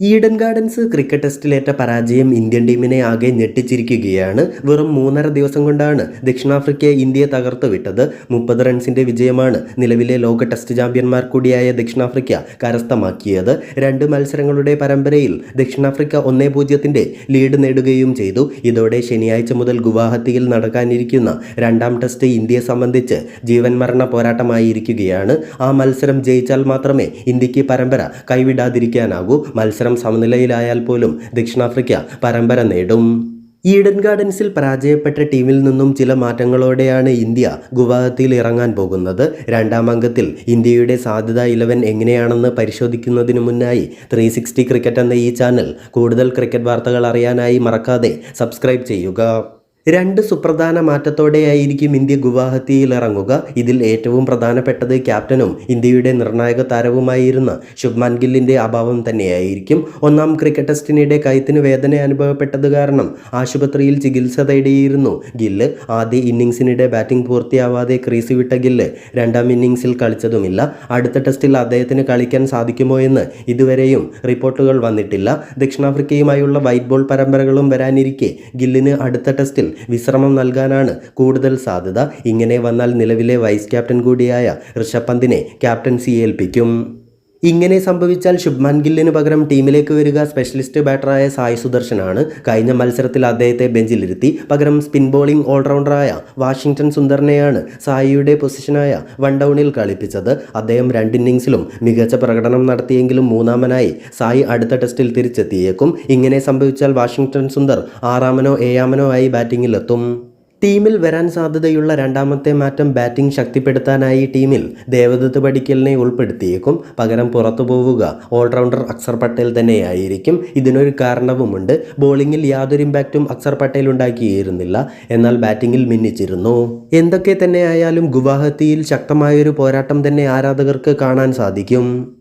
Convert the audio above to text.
Eden gardens cricket ടെസ്റ്റിലേറ്റ പരാജയം Indian ടീമിനെ ആകെ ഞെട്ടിച്ചിരിക്കുകയാണ്. വെറും മൂന്നര ദിവസം കൊണ്ടാണ് ദക്ഷിണാഫ്രിക്കയെ ഇന്ത്യയെ തകർത്തു വിട്ടത്. മുപ്പത് റൺസിന്റെ വിജയമാണ് നിലവിലെ ലോക ടെസ്റ്റ് ചാമ്പ്യന്മാർ കൂടിയായ ദക്ഷിണാഫ്രിക്ക കരസ്ഥമാക്കിയത്. രണ്ട് മത്സരങ്ങളുടെ പരമ്പരയിൽ ദക്ഷിണാഫ്രിക്ക ഒന്നേ പൂജ്യത്തിന്റെ ലീഡ് നേടുകയും ചെയ്തു. ഇതോടെ ശനിയാഴ്ച മുതൽ ഗുവാഹത്തിയിൽ നടക്കാനിരിക്കുന്ന രണ്ടാം ടെസ്റ്റ് ഇന്ത്യയെ സംബന്ധിച്ച് ജീവൻ മരണ പോരാട്ടമായിരിക്കുകയാണ്. ആ മത്സരം ജയിച്ചാൽ മാത്രമേ ഇന്ത്യയ്ക്ക് പരമ്പര കൈവിടാതിരിക്കാനാകൂ. മത്സരം സമനിലയിലായാൽ പോലും ദക്ഷിണാഫ്രിക്ക പരമ്പര നേടും. ഈഡൻ ഗാർഡൻസിൽ പരാജയപ്പെട്ട ടീമിൽ നിന്നും ചില മാറ്റങ്ങളോടെയാണ് ഇന്ത്യ ഗുവാഹത്തിയിൽ ഇറങ്ങാൻ പോകുന്നത്. രണ്ടാം അംഗത്തിൽ ഇന്ത്യയുടെ സാധ്യത ഇലവൻ എങ്ങനെയാണെന്ന് പരിശോധിക്കുന്നതിന് മുന്നായി ത്രീ സിക്സ്റ്റി ക്രിക്കറ്റ് എന്ന ഈ ചാനൽ കൂടുതൽ ക്രിക്കറ്റ് വാർത്തകൾ അറിയാനായി മറക്കാതെ സബ്സ്ക്രൈബ് ചെയ്യുക. രണ്ട് സുപ്രധാന മാറ്റത്തോടെയായിരിക്കും ഇന്ത്യ ഗുവാഹത്തിയിൽ ഇറങ്ങുക ഇതിൽ ഏറ്റവും പ്രധാനപ്പെട്ടത് ക്യാപ്റ്റനും ഇന്ത്യയുടെ നിർണായക താരവുമായിരുന്ന ശുഭ്മാൻ ഗില്ലിന്റെ അഭാവം തന്നെയായിരിക്കും. ഒന്നാം ക്രിക്കറ്റ് ടെസ്റ്റിനിടെ കൈത്തിന് വേദന അനുഭവപ്പെട്ടത് കാരണം ആശുപത്രിയിൽ ചികിത്സ തേടിയിരുന്നു ഗില്ല്. ആദ്യ ഇന്നിങ്സിനിടെ ബാറ്റിംഗ് പൂർത്തിയാവാതെ ക്രീസ് വിട്ട ഗില്ല് രണ്ടാം ഇന്നിങ്സിൽ കളിച്ചതുമില്ല. അടുത്ത ടെസ്റ്റിൽ അദ്ദേഹത്തിന് കളിക്കാൻ സാധിക്കുമോ എന്ന് ഇതുവരെയും റിപ്പോർട്ടുകൾ വന്നിട്ടില്ല. ദക്ഷിണാഫ്രിക്കയുമായുള്ള വൈറ്റ് ബോൾ പരമ്പരകളും വരാനിരിക്കെ ഗില്ലിന് അടുത്ത ടെസ്റ്റിൽ വിശ്രമം നൽകാനാണ് കൂടുതൽ സാധ്യത. ഇങ്ങനെ വന്നാൽ നിലവിലെ വൈസ് ക്യാപ്റ്റൻ കൂടിയായ ഋഷഭ് പന്തിനെ ക്യാപ്റ്റൻസി ഏൽപ്പിക്കും. ഇങ്ങനെ സംഭവിച്ചാൽ ശുഭ്മാൻ ഗില്ലിന് പകരം ടീമിലേക്ക് വരിക സ്പെഷ്യലിസ്റ്റ് ബാറ്ററായ സായ് സുദർശനാണ്. കഴിഞ്ഞ മത്സരത്തിൽ അദ്ദേഹത്തെ ബെഞ്ചിലിരുത്തി. പകരം സ്പിൻ ബോളിംഗ് ഓൾറൗണ്ടറായ വാഷിംഗ്ടൺ സുന്ദറിനെയാണ് സായിയുടെ പൊസിഷനായ വൺ ഡൗണിൽ കളിപ്പിച്ചത്. അദ്ദേഹം രണ്ട് ഇന്നിങ്സിലും മികച്ച പ്രകടനം നടത്തിയെങ്കിലും മൂന്നാമനായി സായി അടുത്ത ടെസ്റ്റിൽ തിരിച്ചെത്തിയേക്കും. ഇങ്ങനെ സംഭവിച്ചാൽ വാഷിംഗ്ടൺ സുന്ദർ ആറാമനോ ഏഴാമനോ ആയി ബാറ്റിങ്ങിലെത്തും ടീമിൽ വരാൻ സാധ്യതയുള്ള രണ്ടാമത്തെ മാറ്റം ബാറ്റിംഗ് ശക്തിപ്പെടുത്താനായി ടീമിൽ ദേവദത്ത് പടിക്കലിനെ ഉൾപ്പെടുത്തിയേക്കും. പകരം പുറത്തു പോവുക. ഓൾറൗണ്ടർ അക്സർ പട്ടേൽ തന്നെയായിരിക്കും. ഇതിനൊരു കാരണവുമുണ്ട്. ബോളിംഗിൽ യാതൊരു ഇമ്പാക്റ്റും അക്സർ പട്ടേൽ ഉണ്ടാക്കിയിരുന്നില്ല. എന്നാൽ ബാറ്റിംഗിൽ മിന്നിച്ചിരുന്നു. എന്തൊക്കെ തന്നെയായാലും ഗുവാഹത്തിയിൽ ശക്തമായൊരു പോരാട്ടം തന്നെ ആരാധകർക്ക് കാണാൻ സാധിക്കും.